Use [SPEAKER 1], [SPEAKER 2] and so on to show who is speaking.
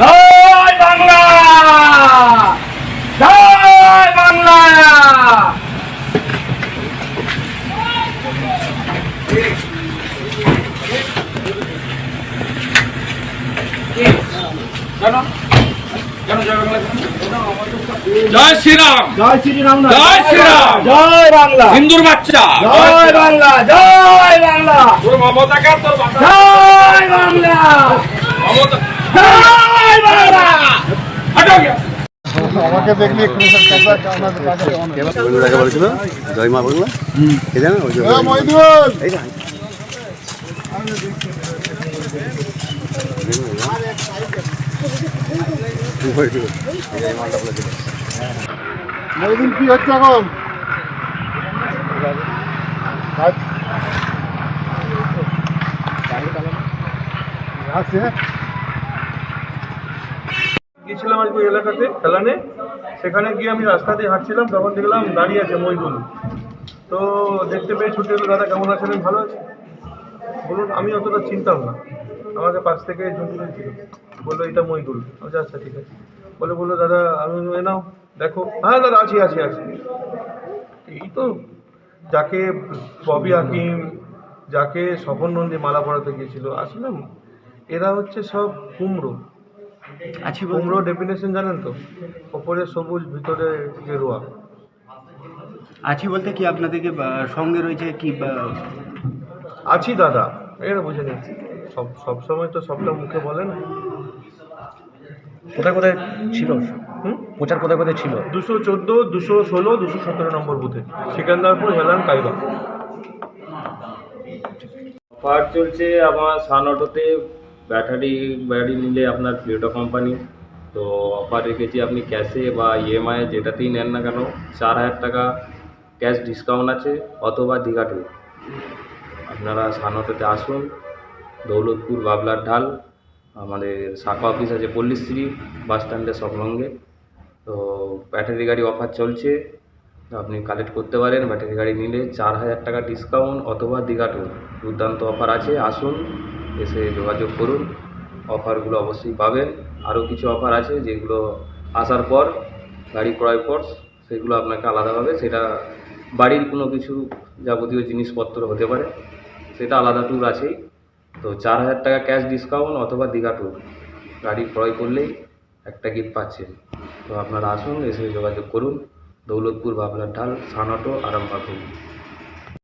[SPEAKER 1] জয় বাংলা! জয় বাংলা!
[SPEAKER 2] জয় শ্রীরাম!
[SPEAKER 1] জয় শ্রীরাম
[SPEAKER 2] জয় শ্রীরাম।
[SPEAKER 1] জয় বাংলা।
[SPEAKER 2] হিন্দুর বাচ্চা!
[SPEAKER 1] জয় বাংলা। জয় বাংলা।
[SPEAKER 2] তোর মমতাকে তোর
[SPEAKER 1] জয় বাংলা।
[SPEAKER 2] মমতা
[SPEAKER 1] জয় বাংলা
[SPEAKER 3] আমাকে দেখলি কাছে
[SPEAKER 4] বন্ধুরাকে বলেছিল? জয় মা বাংলা? কে জানো? ওই যে
[SPEAKER 3] মহিদুল!
[SPEAKER 4] এই না
[SPEAKER 3] মহিদুল। কি হচ্ছে এখন? আছে
[SPEAKER 5] গিয়েছিলাম আজকে ওই এলাকাতে, খেলানে। সেখানে গিয়ে আমি রাস্তা দিয়ে হাঁটছিলাম, তখন দেখলাম দাঁড়িয়ে আছে মইদুল তো দেখতে পেয়ে ছুটে এলো, দাদা, কেমন আছেন? ভালো আছে? বলুন, আমি অতটা চিনতাম না। আমাকে পাশ থেকে ঝুঁকি ছিল। বলল, এটা মইদুল আমি আচ্ছা ঠিক আছে। বলে বলল, দাদা, আমি নাও, দেখো। হ্যাঁ দাদা, আছি আছি আছি। এই তো, যাকে ববি হাকিম, যাকে স্বপন নন্দী মালা পড়াতে গিয়েছিল আসলে এরা হচ্ছে সব কুমড়ো।
[SPEAKER 6] আছি
[SPEAKER 5] কুমড়ো ডেফিনেশন জানেন তো? ওপরে সবুজ ভিতরে গেরুয়া
[SPEAKER 6] আছি বলতে কি আপনাদেরকে সঙ্গে রয়েছে কি
[SPEAKER 5] আছি দাদা এটা বুঝে নিচ্ছি সব সব সময় তো সবটা মুখে বলে না।
[SPEAKER 7] কোথায় কোথায় ছিল?
[SPEAKER 5] হুম?
[SPEAKER 7] প্রচার কোথায় কোথায় ছিল?
[SPEAKER 5] দুশো চোদ্দ দুশো ষোলো দুশো সতেরো নম্বর বুথে। সিকান্দারপুর হেলান কাইবা
[SPEAKER 8] অফার চলছে আমার সান অটোতে। ব্যাটারি ব্যাটারি নিলে আপনার প্লেটো কোম্পানি তো অফার রেখেছি আপনি ক্যাশে বা ইএমআই যেটাতেই নেন না কেন, চার হাজার টাকা ক্যাশ ডিসকাউন্ট আছে অথবা দীঘা ট্যুর আপনারা সান অটোতে আসুন, দৌলতপুর, বাবলার ঢাল, আমাদের শাখা অফিস আছে পল্লীশ্রী বাস স্ট্যান্ডের সংলগ্নে তো ব্যাটারি গাড়ি অফার চলছে আপনি কালেক্ট করতে পারেন। ব্যাটারি গাড়ি নিলে চার হাজার টাকা ডিসকাউন্ট অথবা দীঘা ট্যুর দুর্দান্ত অফার আছে, আসুন। এসে যোগাযোগ করুন। অফারগুলো অবশ্যই পাবেন। আরও কিছু অফার আছে যেগুলো আসার পর, গাড়ি ক্রয় পর, সেগুলো আপনাকে আলাদাভাবে, সেটা বাড়ির কোনো কিছু যাবতীয় জিনিসপত্র হতে পারে, সেটা আলাদা ট্যুর আছেই। তো চার হাজার টাকা ক্যাশ ডিসকাউন্ট অথবা দীঘা ট্যুর গাড়ি ক্রয় করলেই একটা গিফট পাচ্ছেন। তো আপনারা আসুন, এসে যোগাযোগ করুন। দৌলতপুর, বাবলার ঢাল সানাটো আরামবাগ।